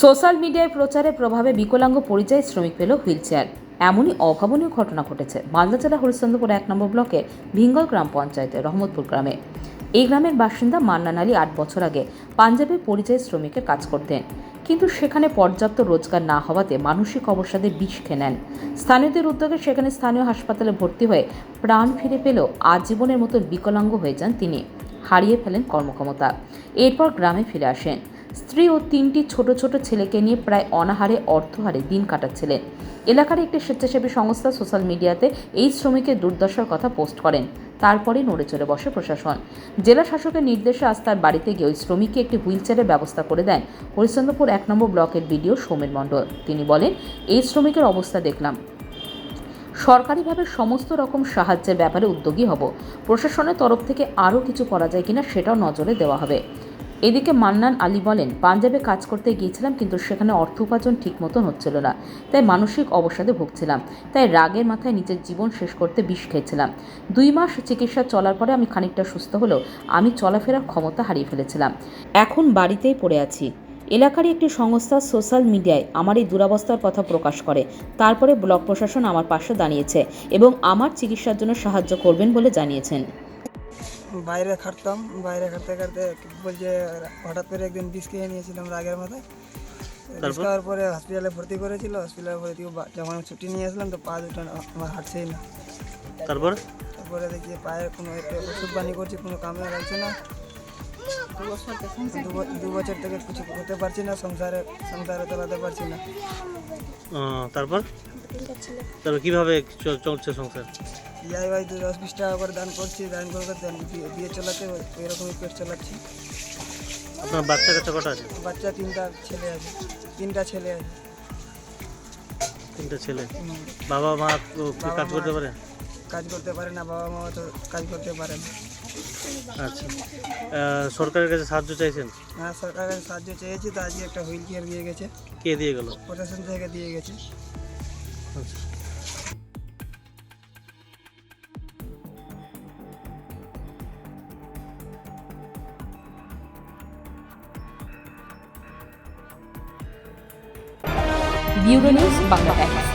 Social মিডিয়ায় প্রচারে প্রভাবে বিকলাঙ্গ পরিযায়ী শ্রমিক পেল হুইল চেয়ার এমনই অভাবনীয় ঘটনা ঘটেছে মালদা জেলা হরিশ্চন্দ্রপুর এক নম্বর ব্লকের ভিঙ্গল গ্রাম পঞ্চায়েতের রহমতপুর গ্রামে। এই গ্রামের বাসিন্দা মান্নান আলী আট বছর আগে পাঞ্জাবে পরিযায়ী শ্রমিকের কাজ করতেন। কিন্তু সেখানে পর্যাপ্ত রোজগার না হওয়াতে মানসিক অবসাদে বিষ খেয়ে নেন। স্থানীয়দের উদ্যোগে সেখানে স্থানীয় হাসপাতালে ভর্তি হয়ে প্রাণ ফিরে পেলেও আজীবনের মতো বিকলাঙ্গ হয়ে যান তিনি। হারিয়ে ফেলেন কর্মক্ষমতা। এরপর গ্রামে ফিরে আসেন। স্ত্রী ও তিনটি ছোট ছোট ছেলেকে নিয়ে প্রায় অনাহারে অর্থহারে দিন কাটাচ্ছিলেন। এলাকার একটি স্বেচ্ছাসেবী সংস্থা সোশ্যাল মিডিয়াতে এই শ্রমিকের দুর্দশার কথা পোস্ট করেন। তারপরে নড়ে চড়ে বসে প্রশাসন। জেলা শাসকের নির্দেশে আজ তার বাড়িতে গিয়ে ওই শ্রমিককে একটি হুইলচেয়ারের ব্যবস্থা করে দেন হরিশ্চন্দ্রপুর এক নম্বর ব্লকের বিডিও সৌমেন মণ্ডল। তিনি বলেন, এই শ্রমিকের অবস্থা দেখলাম। সরকারিভাবে সমস্ত রকম সাহায্যের ব্যাপারে উদ্যোগী হব। প্রশাসনের তরফ থেকে আরও কিছু করা যায় কিনা সেটাও নজরে দেওয়া হবে। এদিকে মান্নান আলী বলেন, পাঞ্জাবে কাজ করতে গিয়েছিলাম কিন্তু সেখানে অর্থ উপার্জন ঠিক মতন হচ্ছিল না। তাই মানসিক অবসাদে ভুগছিলাম। তাই রাগের মাথায় নিজের জীবন শেষ করতে বিষ খেয়েছিলাম। দুই মাস চিকিৎসা চলার পরে আমি খানিকটা সুস্থ হলেও আমি চলাফেরার ক্ষমতা হারিয়ে ফেলেছিলাম। এখন বাড়িতেই পড়ে আছি। এলাকারই একটি সংস্থা সোশ্যাল মিডিয়ায় আমার এই দুরাবস্থার কথা প্রকাশ করে। তারপরে ব্লক প্রশাসন আমার পাশে দাঁড়িয়েছে এবং আমার চিকিৎসার জন্য সাহায্য করবেন বলে জানিয়েছেন। বাইরে খাটতাম বাইরে খাটতে খাটতে বলছে হঠাৎ করে একদিন বিষ খেয়ে নিয়েছিলাম রাগের মাথায়। বিষ খাওয়ার পরে হসপিটালে ভর্তি করেছিল হসপিটালে ভর্তি করে যখন আমি ছুটি নিয়ে আসলাম তো পা দুটো আমার হাঁটছেই না। তারপর? তারপরে দেখি পায়ের কোনো এতে ওষুধ পানি করছি কোনো কামে লাগছে না। দু ব- দু বছর থেকে কিছু করতে পারছি না সংসারে সংসারে চালাতে পারছি না। আহ, তারপর? তারপর কীভাবে চ- চলছে সংসার? যাই ভাই দু দশ বিশ টাকা করে দান করছি দান করে করে দান দিয়ে চালাতে এরকমই পেট চালাচ্ছি। আপনার বাচ্চা কাচ্চা কটা আছে? বাচ্চা তিনটা ছেলে আছে তিনটা ছেলে আছে। তিনটা ছেলে। বাবা মা কাজ করতে পারে? কাজ করতে পারে না বাবা মা তো কাজ করতে পারে না। আচ্ছা। সরকারের কাছে সাহায্য চাইছেন? হ্যাঁ সরকারের কাছে সাহায্য চেয়েছি তো আজকে একটা হুইল চেয়ার দিয়ে গেছে। কে দিয়ে গেল? প্রশাসন থেকে দিয়ে গেছে। আচ্ছা। Bureau news Bangla Times